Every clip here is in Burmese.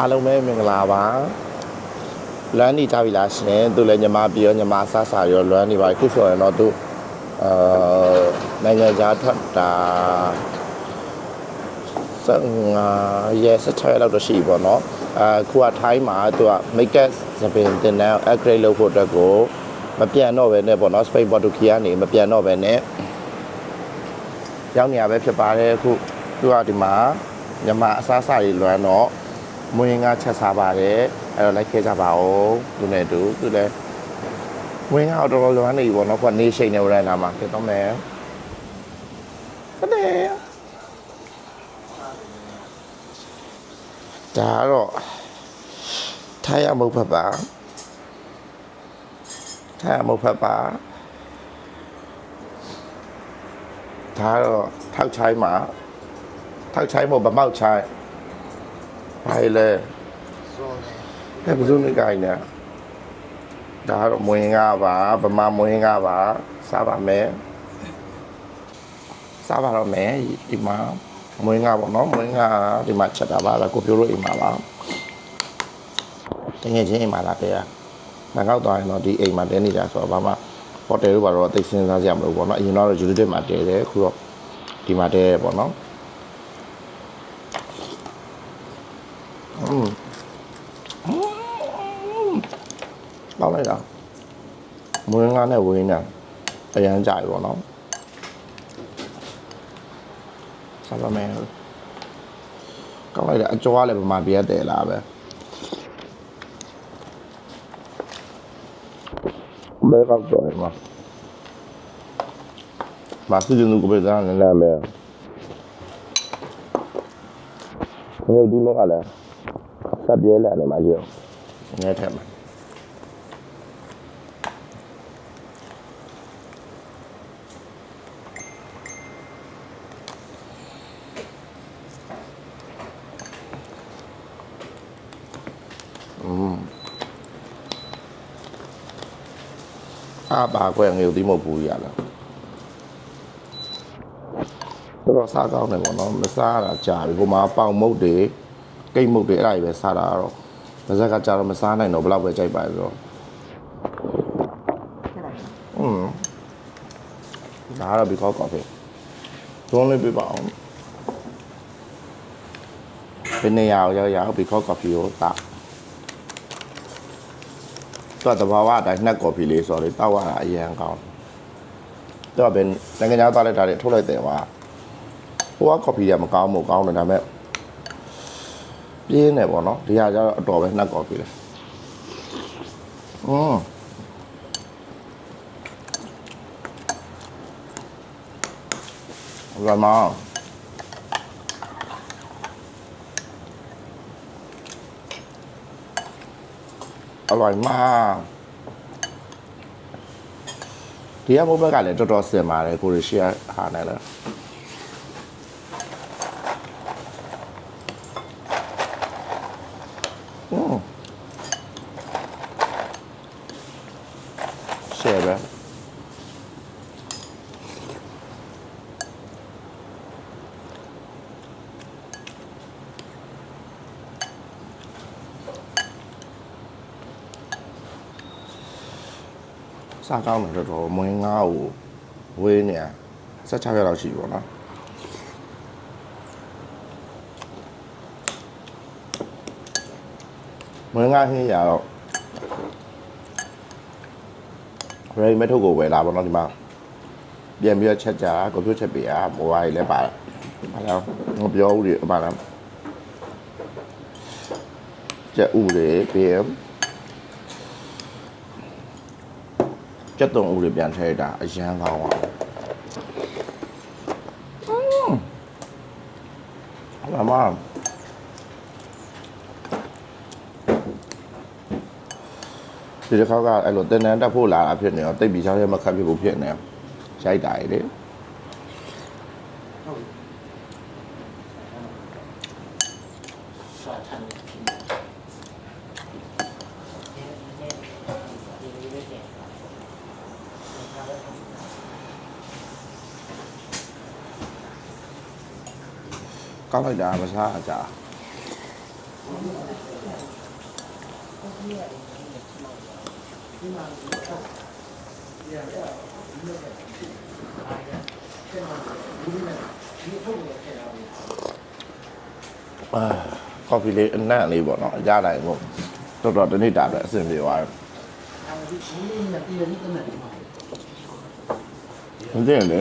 အားလုံးပဲမင်္ဂလာပါလွမ်းနေကြပြီလားရှင်သူလည်းညီမပြီးရောညီမဆဆရောလွမ်းနေပါခုဆိုရင်တော့သူအာနိုင်ငံခြားထွက်တာ15ရက်16ရက်လောက်တော့ရှိပြီပေါ့နော်အခုကထိုင်းမှာသူက make up သပင်တင်တန်း upgrade လုပ်ဖို့အတွက်ကိုမပြန်တော့ပဲနဲ့ပေါ့နော် Spain Portuguese ကနေမပြန်တော့ပဲနဲ့ရောက်နေရပဲဖြစ်ပါတယ်အခုသူကဒီမှာညီမအစားအစာတွေလွမ်းတော့ မွေးငါချက်စားပါတယ်အဲ့တော့လိုက်ခဲ့ကြပါဦးသူနဲ့တူသူလည်းမွေးငါတော့တော်တော်လွမ်းနေပြီပေါ့နော်ခုကနေရှိန်နေဝရနာမှာဖြစ်တော့မယ်တဲ့ဒါတော့ထိုင်ရမုတ်ဖက်ပါထိုင်ရမုတ်ဖက်ပါဒါတော့ထောက်ချိုင်းမှာထောက်ချိုင်းမို့ဗမောက်ချိုင်း ဘာလဲအဲဘယ်သူနေကြိုင်နေဒါတော့မွေးငါပါဗမာမွေးငါပါစားပါမယ်စားပါတော့မယ်ဒီမှာမွေးငါပေါ့နော်မွေးငါဒီမှာချက်တာပါလားကိုပြိုးလို့အိမ်မှာပါတကယ်ချင်းအိမ်မှာလာခဲ့ရမကောက်သွားရင်တော့ဒီအိမ်မှာတဲနေကြဆိုတော့ဘာမှဟိုတယ်တို့ဘာတော့သိစင်းစားကြမလို့ပေါ့နော်အရင်တော့ယူနစ်မှာတဲတယ်အခုတော့ဒီမှာတဲတယ်ပေါ့နော် ပေါက်လိုက်တာမွေးငါနဲ့ဝင်းနဲ့အရန်ကြိုက်ပေါ့နော်စားပါမယ်ကောင်းလိုက်တယ်အကျော်ကလည်းပမာပြတ်တယ်လားပဲဘယ်ကောက်တော့မှာမဆူဂျန်ကိုပဲသားနဲ့လည်းမယ်ဘယ်ဒီမကလည်း စပ်ပြဲလာနေမှာကြောငဲထက်မှာအားပါကွယ်ငယ်ဒီမဟုတ်ဘူးရလားတော်တော်စားကောင်းတယ်ပေါ့နော်မစားတာကြာပြီဟိုမှာပေါင်မုတ်တွေ ကိတ်မုတ်တွေအဲ့ဒါကြီးပဲစားတာတော့ပါဇက်ကကြာတော့မစားနိုင်တော့ဘယ်တော့ပဲကြိုက်ပါဆိုတော့อืมဒါကတော့ because coffee သုံးလေးပြပါအောင်ဘယ်နေရာကိုရောက်ရောက် because coffee ကိုတာသူကတဘာဝအတိုင်းနှက်ကော်ဖီလေးဆိုတော့လေတောက်ရတာအရန်ကောင်းသူကဘယ်နိုင်ငံခြားသားလိုက်တာတွေထုတ်လိုက်တယ်ကွာဟိုကကော်ဖီကမကောင်းမို့ကောင်းတယ်ဒါပေမဲ့ ပြင်းတယ်ပေါ့နော်ဒီဟာကျတော့အတော်ပဲနှက်ကော်ပြီလေอืมရမအလိုက်မဒီကဘုတ်ဘက်ကလည်းတော်တော်စင်ပါတယ်ကိုရီရှီယာဟာနဲ့လည်း ရှယ်ပဲစားကောင်းတယ်တော်တော်မွေးငါ့ကိုဝေးနေ16ရက်လောက်ရှိပြီပေါ့နော်မွေးငါဟင်းရတော့ ရေမထုတ်ကိုဝယ်လာပေါ့နော်ဒီမှာပြန်ပြီးတော့ချက်ကြကွန်ပျူတာချက်ပေးရမိုဘိုင်းလည်းပါတယ်ဘာလဲငါပြောဦးတွေဘာလဲချက်ဦးတွေပြီးရင်ကျက်တုံဦးတွေပြန်ထည့်တာအရန်ကောင်းပါဘူးအမ ဒီတစ်ခါကအဲ့လိုတင်တန်းတက်ဖို့လာတာဖြစ်နေတော့တိတ်ပြီးချောင်းရဲမခတ်ဖြစ်ဖို့ဖြစ်နေရိုက်တာရည်လေကောင်းလိုက်တာမစားကြ အာကော်ဖီလေးအနံ့လေးပေါ့နော်အကြတိုင်းပေါ့တော်တော်တနေ့တာပဲအဆင်ပြေသွားတယ်မသိရင်လေ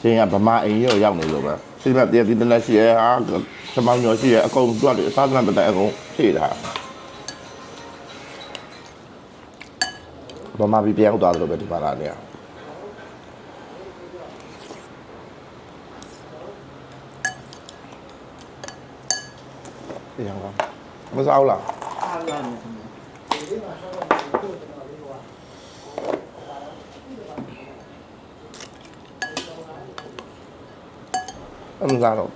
ရှင်ကဗမာအိမ်ရောရောက်နေလို့ပဲရှင်ကတည်းကဒီတနေ့ရှိရဲဟာစမောင်းညောရှိရဲအကုန်တွက်တယ်အစားသနပတဲ့အကုန်ဖြည့်ထား ဗမာပြည်ပြောင်းသွားတယ်လို့ပဲဒီပါလာနေရပြန်ကောမစားဘူးလားအားလာနေတယ်အမှန်စားတော့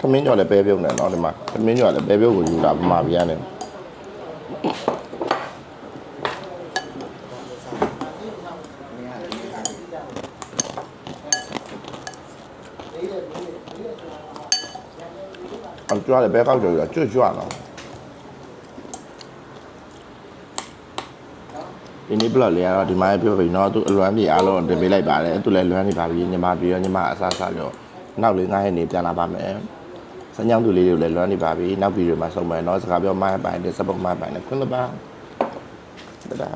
သမင်းကြော်လည်းပဲပြုတ်နေတော့ဒီမှာသမင်းကြော်လည်းပဲပြုတ်ကိုယူလာဗမာပြည်ကနေ ကျွားလည်းပဲကောက်ကြော်ရကျွတ်ကျွတ်တော့ဒီနေ့ဘလော့လေးကတော့ဒီမှာပြောပြီเนาะသူအလွမ်းပြေအားလုံးတင်ပေးလိုက်ပါတယ်သူလည်းလွမ်းနေပါပြီညီမပြေရောညီမအစားစားရောနောက်လေးငါးရက်နေပြန်လာပါမယ်စညောင်းသူလေးတွေကိုလည်းလွမ်းနေပါပြီနောက်ဗီဒီယိုမှာဆုံးမယ်เนาะစကားပြောမှပိုင်းတဲ့စပုတ်မှပိုင်းနဲ့ခွန်းလပါတဒါ